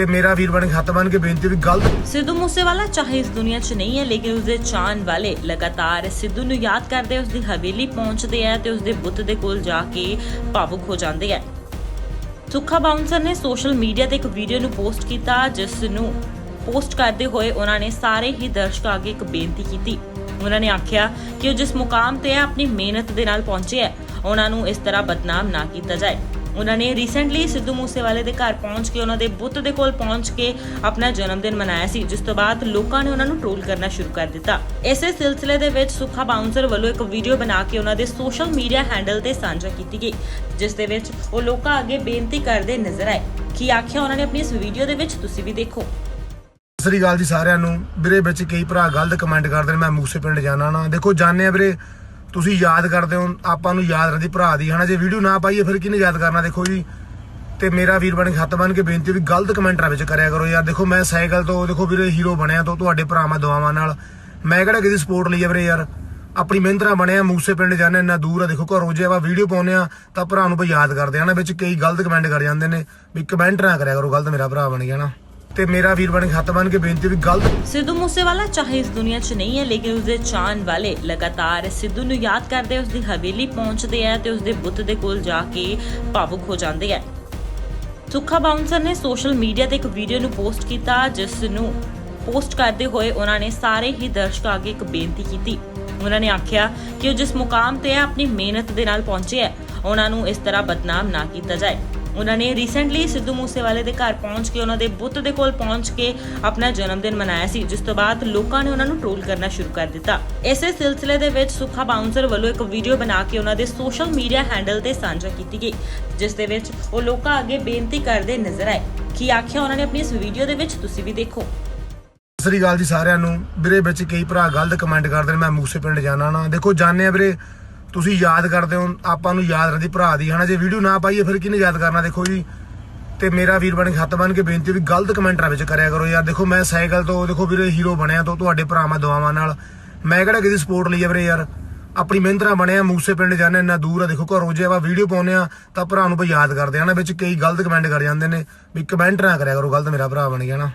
ਤੇ ਮੇਰਾ ਵੀਰ ਬਣ ਕੇ, ਹੱਥ ਬਣ ਕੇ ਬੇਨਤੀ ਵੀ ਗਲਤ ਸਿੱਧੂ ਮੂਸੇਵਾਲਾ ਚਾਹੇ ਇਸ ਦੁਨੀਆ 'ਚ ਨਹੀਂ ਹੈ, ਲੇਕਿਨ ਉਸਦੇ ਚਾਹਣ ਵਾਲੇ ਲਗਾਤਾਰ ਸਿੱਧੂ ਨੂੰ ਯਾਦ ਕਰਦੇ ਉਸਦੀ ਹਵੇਲੀ ਪਹੁੰਚਦੇ ਆ ਤੇ ਉਸਦੇ ਬੁੱਤ ਦੇ ਕੋਲ ਜਾ ਕੇ ਭਾਵੁਕ ਹੋ ਜਾਂਦੇ ਆ। ਸੁੱਖਾ ਬਾਉਂਸਰ ਨੇ ਸੋਸ਼ਲ ਮੀਡੀਆ ਤੇ ਇੱਕ ਵੀਡੀਓ ਨੂੰ ਪੋਸਟ ਕੀਤਾ, ਜਿਸ ਨੂੰ ਪੋਸਟ ਕਰਦੇ ਹੋਏ ਉਹਨਾਂ ਨੇ ਸਾਰੇ ਹੀ ਦਰਸ਼ਕਾਂ ਅੱਗੇ ਇੱਕ ਬੇਨਤੀ ਕੀਤੀ। ਉਹਨਾਂ ਨੇ ਆਖਿਆ ਕਿ ਉਹ ਜਿਸ ਮੁਕਾਮ ਤੇ ਹੈ, ਆਪਣੀ ਮਿਹਨਤ ਦੇ ਨਾਲ ਪਹੁੰਚੇ ਹੈ ਉਹਨਾਂ ਨੂੰ ਇਸ ਤਰ੍ਹਾਂ ਬਦਨਾਮ ਨਾ ਕੀਤਾ ਜਾਏ। ਉਹਨਾਂ ਨੇ ਰੀਸੈਂਟਲੀ ਸਿੱਧੂ ਮੂਸੇਵਾਲੇ ਦੇ ਘਰ ਪਹੁੰਚ ਕੇ, ਉਹਨਾਂ ਦੇ ਬੁੱਤ ਦੇ ਕੋਲ ਪਹੁੰਚ ਕੇ ਆਪਣਾ ਜਨਮ ਦਿਨ ਮਨਾਇਆ ਸੀ, ਜਿਸ ਤੋਂ ਬਾਅਦ ਲੋਕਾਂ ਨੇ ਉਹਨਾਂ ਨੂੰ ਟ੍ਰੋਲ ਕਰਨਾ ਸ਼ੁਰੂ ਕਰ ਦਿੱਤਾ। ਇਸੇ ਸਿਲਸਿਲੇ ਦੇ ਵਿੱਚ ਸੁੱਖਾ ਬਾਉਂਸਰ ਵੱਲੋਂ ਇੱਕ ਵੀਡੀਓ ਬਣਾ ਕੇ ਉਹਨਾਂ ਦੇ ਸੋਸ਼ਲ ਮੀਡੀਆ ਹੈਂਡਲ ਤੇ ਸਾਂਝਾ ਕੀਤੀ ਗਈ, ਜਿਸ ਦੇ ਵਿੱਚ ਉਹ ਲੋਕਾਂ ਅੱਗੇ ਬੇਨਤੀ ਕਰਦੇ ਨਜ਼ਰ ਆਏ। ਕੀ ਆਖਿਆ ਉਹਨਾਂ ਨੇ ਆਪਣੀ ਇਸ ਵੀਡੀਓ ਦੇ ਵਿੱਚ, ਤੁਸੀਂ ਵੀ ਦੇਖੋ। ਸਤਿ ਸ੍ਰੀ ਅਕਾਲ ਜੀ ਸਾਰਿਆਂ ਨੂੰ। ਵੀਰੇ ਵਿੱਚ ਕਈ ਭਰਾ ਗਲਤ ਕਮੈਂਟ ਕਰਦੇ ਨੇ, ਮੈਂ ਮੂਸੇ ਪਿੰਡ ਜਾਣਾ ਨਾ। ਦੇਖੋ, ਜਾਣਦੇ ਆ ਵੀਰੇ ਤੁਸੀਂ ਯਾਦ ਕਰਦੇ ਹੋ, ਆਪਾਂ ਨੂੰ ਯਾਦ ਰਹਿੰਦੀ ਭਰਾ ਦੀ, ਹਨਾ? ਜੇ ਵੀਡੀਓ ਨਾ ਪਾਈਏ, ਫਿਰ ਕਿਹਨੇ ਯਾਦ ਕਰਨਾ? ਦੇਖੋ ਜੀ, ਤੇ ਮੇਰਾ ਵੀਰ ਬਣ ਕੇ, ਹੱਥ ਬਣ ਕੇ ਬੇਨਤੀ ਵੀ ਗਲਤ ਕਮੈਂਟਰਾਂ ਵਿੱਚ ਕਰਿਆ ਕਰੋ ਯਾਰ। ਦੇਖੋ, ਮੈਂ ਸਾਈਕਲ ਤੋਂ, ਦੇਖੋ ਵੀਰੇ ਹੀਰੋ ਬਣਿਆ ਤੋਂ, ਤੁਹਾਡੇ ਭਰਾਵਾਂ ਦੁਆਵਾਂ ਨਾਲ। ਮੈਂ ਕਿਹੜਾ ਕਿਸੇ ਸਪੋਰਟ ਲਈ ਆ ਵੀਰੇ ਯਾਰ? ਆਪਣੀ ਮਿਹਨਤਾਂ ਬਣਿਆ, ਮੂਸੇ ਪਿੰਡ ਜਾਣਾ, ਇੰਨਾ ਦੂਰ ਆ। ਦੇਖੋ, ਘਰੋਂ ਜੇ ਆਪਾਂ ਵੀਡੀਓ ਪਾਉਂਦੇ ਆ ਤਾਂ ਭਰਾ ਨੂੰ ਬਈ ਯਾਦ ਕਰਦੇ ਆ ਨਾ ਵਿੱਚ ਕਈ ਗਲਤ ਕਮੈਂਟ ਕਰ ਜਾਂਦੇ ਨੇ, ਵੀ ਕਮੈਂਟ ਨਾ ਕਰਿਆ ਕਰੋ, ਗਲਤ ਮੇਰਾ ਭਰਾ ਬਣ ਗਿਆ ਨਾ ਤੇ ਮੇਰਾ ਵੀਰ ਬਣ ਕੇ, ਹੱਥ ਬਣ ਕੇ ਬੇਨਤੀ ਵੀ ਗਲਤ ਸਿੱਧੂ ਮੂਸੇਵਾਲਾ ਚਾਹੇ ਇਸ ਦੁਨੀਆ 'ਚ ਨਹੀਂ ਹੈ, ਲੇਕਿਨ ਉਸਦੇ ਚਾਹਣ ਵਾਲੇ ਲਗਾਤਾਰ ਸਿੱਧੂ ਨੂੰ ਯਾਦ ਕਰਦੇ ਉਸਦੀ ਹਵੇਲੀ ਪਹੁੰਚਦੇ ਆ ਤੇ ਉਸਦੇ ਬੁੱਤ ਦੇ ਕੋਲ ਜਾ ਕੇ ਭਾਵੁਕ ਹੋ ਜਾਂਦੇ ਆ। ਸੁੱਖਾ ਬਾਉਂਸਰ ਨੇ ਸੋਸ਼ਲ ਮੀਡੀਆ ਤੇ ਇੱਕ ਵੀਡੀਓ ਨੂੰ ਪੋਸਟ ਕੀਤਾ, ਜਿਸ ਨੂੰ ਪੋਸਟ ਕਰਦੇ ਹੋਏ ਉਹਨਾਂ ਨੇ ਸਾਰੇ ਹੀ ਦਰਸ਼ਕਾਂ ਅੱਗੇ ਇੱਕ ਬੇਨਤੀ ਕੀਤੀ। ਉਹਨਾਂ ਨੇ ਆਖਿਆ ਕਿ ਉਹ ਜਿਸ ਮੁਕਾਮ ਤੇ ਹੈ, ਆਪਣੀ ਮਿਹਨਤ ਦੇ ਨਾਲ ਪਹੁੰਚੇ ਹੈ ਉਹਨਾਂ ਨੂੰ ਇਸ ਤਰ੍ਹਾਂ ਬਦਨਾਮ ਨਾ ਕੀਤਾ ਜਾਏ। ਉਹਨਾਂ ਨੇ ਰੀਸੈਂਟਲੀ ਸਿੱਧੂ ਮੂਸੇਵਾਲੇ ਦੇ ਘਰ ਪਹੁੰਚ ਕੇ, ਉਹਨਾਂ ਦੇ ਬੁੱਤ ਦੇ ਕੋਲ ਪਹੁੰਚ ਕੇ ਆਪਣਾ ਜਨਮ ਦਿਨ ਮਨਾਇਆ ਸੀ, ਜਿਸ ਤੋਂ ਬਾਅਦ ਲੋਕਾਂ ਨੇ ਉਹਨਾਂ ਨੂੰ ਟ੍ਰੋਲ ਕਰਨਾ ਸ਼ੁਰੂ ਕਰ ਦਿੱਤਾ। ਇਸੇ ਸਿਲਸਿਲੇ ਦੇ ਵਿੱਚ ਸੁੱਖਾ ਬਾਉਂਸਰ ਵੱਲੋਂ ਇੱਕ ਵੀਡੀਓ ਬਣਾ ਕੇ ਉਹਨਾਂ ਦੇ ਸੋਸ਼ਲ ਮੀਡੀਆ ਹੈਂਡਲ ਤੇ ਸਾਂਝਾ ਕੀਤੀ ਗਈ, ਜਿਸ ਦੇ ਵਿੱਚ ਉਹ ਲੋਕਾਂ ਅੱਗੇ ਬੇਨਤੀ ਕਰਦੇ ਨਜ਼ਰ ਆਏ। ਕੀ ਆਖਿਆ ਉਹਨਾਂ ਨੇ ਆਪਣੀ ਇਸ ਵੀਡੀਓ ਦੇ ਵਿੱਚ, ਤੁਸੀਂ ਵੀ ਦੇਖੋ। ਸਤਿ ਸ੍ਰੀ ਅਕਾਲ ਜੀ ਸਾਰਿਆਂ ਨੂੰ। ਵੀਰੇ ਵਿੱਚ ਕਈ ਭਰਾ ਗਲਤ ਕਮੈਂਟ ਕਰਦੇ ਨੇ, ਮੈਂ ਮੂਸੇ ਪਿੰਡ ਜਾਣਾ ਨਾ। ਦੇਖੋ, ਜਾਣਦੇ ਆ ਵੀਰੇ ਤੁਸੀਂ ਯਾਦ ਕਰਦੇ ਹੋ, ਆਪਾਂ ਨੂੰ ਯਾਦ ਰਹਿੰਦੀ ਭਰਾ ਦੀ, ਹਨਾ? ਜੇ ਵੀਡੀਓ ਨਾ ਪਾਈਏ, ਫਿਰ ਕਿਹਨੇ ਯਾਦ ਕਰਨਾ? ਦੇਖੋ ਜੀ, ਤੇ ਮੇਰਾ ਵੀਰ ਬਣ ਕੇ, ਹੱਥ ਬਣ ਕੇ ਬੇਨਤੀ ਵੀ ਗਲਤ ਕਮੈਂਟਰਾਂ ਵਿੱਚ ਕਰਿਆ ਕਰੋ ਯਾਰ। ਦੇਖੋ, ਮੈਂ ਸਾਈਕਲ ਤੋਂ, ਦੇਖੋ ਵੀਰੇ ਹੀਰੋ ਬਣਿਆ ਤੋਂ, ਤੁਹਾਡੇ ਭਰਾਵਾਂ ਦੁਆਵਾਂ ਨਾਲ। ਮੈਂ ਕਿਹੜਾ ਕਿਸੇ ਸਪੋਰਟ ਲਈ ਆ ਵੀਰੇ ਯਾਰ? ਆਪਣੀ ਮਿਹਨਤਾਂ ਬਣਿਆ, ਮੂਸੇ ਪਿੰਡ ਜਾਣਾ, ਇੰਨਾ ਦੂਰ ਆ। ਦੇਖੋ, ਘਰੋਂ ਜੇ ਆਪਾਂ ਵੀਡੀਓ ਪਾਉਂਦੇ ਆ ਤਾਂ ਭਰਾ ਨੂੰ ਬਈ ਯਾਦ ਕਰਦੇ ਆ ਨਾ ਵਿੱਚ ਕਈ ਗਲਤ ਕਮੈਂਟ ਕਰ ਜਾਂਦੇ ਨੇ, ਵੀ ਕਮੈਂਟ ਨਾ ਕਰਿਆ ਕਰੋ, ਗਲਤ ਮੇਰਾ ਭਰਾ ਬਣ ਗਿਆ ਨਾ